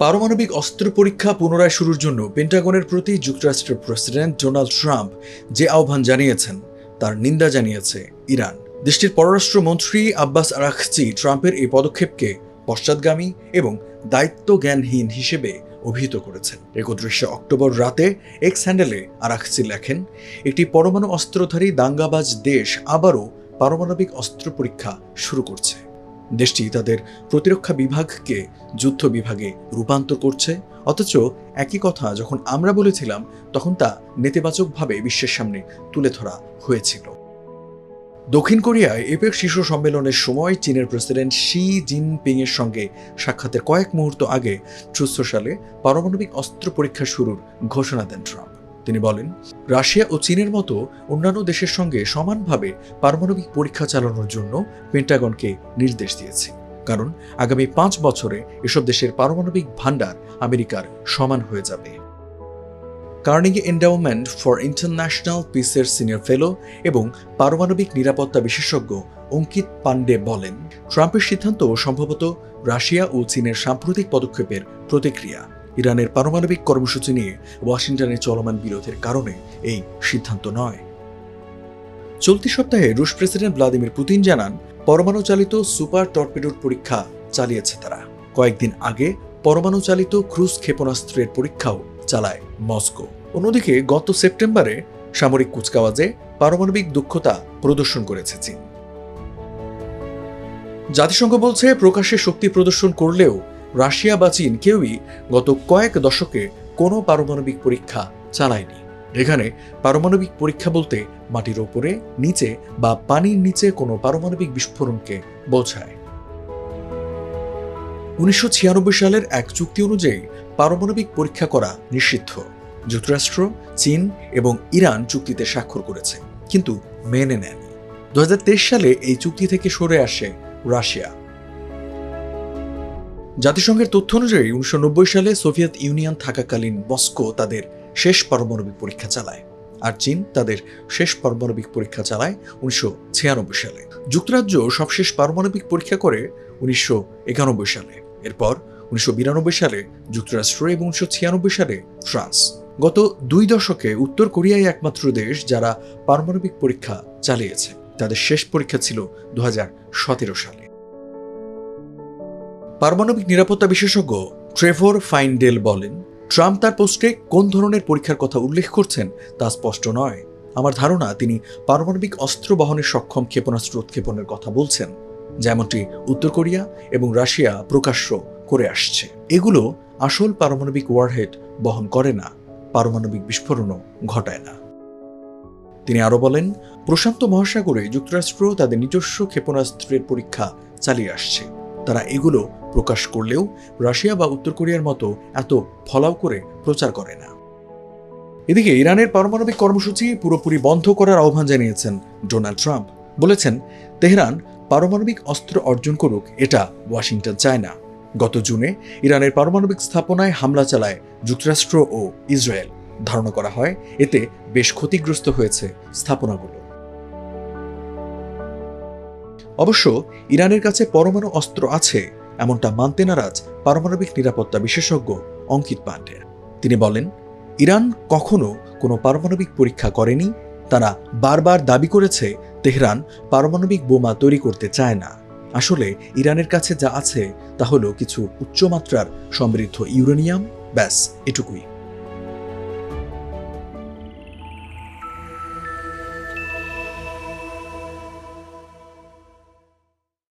পারমাণবিক অস্ত্র পরীক্ষা পুনরায় শুরুর জন্য পেন্টাগনের প্রতি যুক্তরাষ্ট্রের প্রেসিডেন্ট ডোনাল্ড ট্রাম্প যে আহ্বান জানিয়েছেন, তার নিন্দা জানিয়েছে ইরান। দেশটির পররাষ্ট্রমন্ত্রী আব্বাস আরাকচি ট্রাম্পের এই পদক্ষেপকে পশ্চাৎগামী এবং দায়িত্বজ্ঞানহীন হিসেবে অভিহিত করেছেন। একত্রিশে অক্টোবর রাতে এক্স হ্যান্ডেলে আরাকচি লেখেন, একটি পরমাণু অস্ত্রধারী দাঙ্গাবাজ দেশ আবারও পারমাণবিক অস্ত্র পরীক্ষা শুরু করছে। দেশটি তাদের প্রতিরক্ষা বিভাগকে যুদ্ধ বিভাগে রূপান্তর করছে। অথচ একই কথা যখন আমরা বলেছিলাম, তখন তা নেতিবাচকভাবে বিশ্বের সামনে তুলে ধরা হয়েছিল। দক্ষিণ কোরিয়ায় এপেক শীর্ষ সম্মেলনের সময় চীনের প্রেসিডেন্ট শি জিনপিং এর সঙ্গে সাক্ষাতের কয়েক মুহূর্ত আগে ট্রুথ সোশ্যালে পারমাণবিক অস্ত্র পরীক্ষা শুরুর ঘোষণা দেন ট্রাম্প। তিনি বলেন, রাশিয়া ও চীনের মতো অন্যান্য দেশের সঙ্গে সমানভাবে পারমাণবিক পরীক্ষা চালানোর জন্য পেন্টাগনকে নির্দেশ দিয়েছে। কারণ আগামী পাঁচ বছরে এসব দেশের পারমাণবিক ভাণ্ডার আমেরিকার সমান হয়ে যাবে। কার্নিগি এন্ডাউমেন্ট ফর ইন্টারন্যাশনাল পিসের সিনিয়র ফেলো এবং পারমাণবিক নিরাপত্তা বিশেষজ্ঞ অঙ্কিত পান্ডে বলেন, ট্রাম্পের সিদ্ধান্ত সম্ভবত রাশিয়া ও চীনের সাম্প্রতিক পদক্ষেপের প্রতিক্রিয়া। ইরানের পারমাণবিক কর্মসূচি নিয়ে ওয়াশিংটনের চলমান বিরোধের কারণে এই সিদ্ধান্ত নয়। চলতি সপ্তাহে রুশ প্রেসিডেন্ট ভ্লাদিমির পুতিন জানান, পরমাণু চালিত সুপার টর্পেডোর পরীক্ষা চালিয়েছে তারা। কয়েকদিন আগে পরমাণু চালিত ক্রুজ ক্ষেপণাস্ত্রের পরীক্ষাও চালায় মস্কো। অন্যদিকে গত সেপ্টেম্বরে সামরিক কুচকাওয়াজে পারমাণবিক দক্ষতা প্রদর্শন করেছে চীন। জাতিসংঘ বলছে, প্রকাশ্যে শক্তি প্রদর্শন করলেও রাশিয়া বা চীন কেউই গত কয়েক দশকে কোনো পারমাণবিক পরীক্ষা চালায়নি। এখানে পারমাণবিক পরীক্ষা বলতে মাটির ওপরে, নিচে বা পানির নিচে কোনো পারমাণবিক বিস্ফোরণকে বোঝায়। উনিশশো ছিয়ানব্বই সালের এক চুক্তি অনুযায়ী পারমাণবিক পরীক্ষা করা নিষিদ্ধ। যুক্তরাষ্ট্র, চীন এবং ইরান চুক্তিতে স্বাক্ষর করেছে, কিন্তু মেনে নেয়নি। দু সালে এই চুক্তি থেকে সরে আসে রাশিয়া। জাতিসংঘের তথ্য অনুযায়ী, উনিশশো নব্বই সালে সোভিয়েত ইউনিয়ন থাকাকালীন মস্কো তাদের শেষ পারমাণবিক পরীক্ষা চালায় আর চীন তাদের শেষ পারমাণবিক পরীক্ষা চালায় উনিশশো ছিয়ানব্বই সালে। যুক্তরাজ্য সবশেষ পারমাণবিক পরীক্ষা করে উনিশশো একানব্বই সালে। এরপর উনিশশো বিরানব্বই সালে যুক্তরাষ্ট্র এবং উনিশশো ছিয়ানব্বই সালে ফ্রান্স। গত দুই দশকে উত্তর কোরিয়াই একমাত্র দেশ যারা পারমাণবিক পরীক্ষা চালিয়েছে। তাদের শেষ পরীক্ষা ছিল দু হাজার সতেরো সালে। পারমাণবিক নিরাপত্তা বিশেষজ্ঞ ট্রেভর ফাইনডেল বলেন, ট্রাম্প তার পোস্টে কোন ধরনের পরীক্ষার কথা উল্লেখ করছেন তা স্পষ্ট নয়। আমার ধারণা, তিনি পারমাণবিক অস্ত্র বহনের সক্ষম ক্ষেপণাস্ত্র উৎক্ষেপণের কথা বলছেন, যেমনটি উত্তর কোরিয়া এবং রাশিয়া প্রকাশ্য করে আসছে। এগুলো আসল পারমাণবিক ওয়ারহেড বহন করে না, পারমাণবিক বিস্ফোরণও ঘটায় না। তিনি আরও বলেন, প্রশান্ত মহাসাগরে যুক্তরাষ্ট্র তাদের নিজস্ব ক্ষেপণাস্ত্রের পরীক্ষা চালিয়ে আসছে। তারা এগুলো প্রকাশ করলেও রাশিয়া বা উত্তর কোরিয়ার মতো এত ফলাও করে প্রচার করে না। এদিকে ইরানের পারমাণবিক কর্মসূচি পুরোপুরি বন্ধ করার আহ্বান জানিয়েছেন ডোনাল্ড ট্রাম্প। বলেছেন, তেহরান পারমাণবিক অস্ত্র অর্জন করুক, এটা ওয়াশিংটন চায় না। গত জুনে ইরানের পারমাণবিক স্থাপনায় হামলা চালায় যুক্তরাষ্ট্র ও ইসরায়েল। ধারণা করা হয়, এতে বেশ ক্ষতিগ্রস্ত হয়েছে স্থাপনাগুলো। অবশ্য ইরানের কাছে পরমাণু অস্ত্র আছে এমনটা মানতে নারাজ পারমাণবিক নিরাপত্তা বিশেষজ্ঞ অঙ্কিত পাণ্ডে তিনি বলেন, ইরান কখনো কোনো পারমাণবিক পরীক্ষা করেনি, তারা বারবার দাবি করেছে তেহরান পারমাণবিক বোমা তৈরি করতে চায় না। আসলে ইরানের কাছে যা আছে তা হলো কিছু উচ্চমাত্রার সমৃদ্ধ ইউরেনিয়াম, ব্যাস, এটুকুই।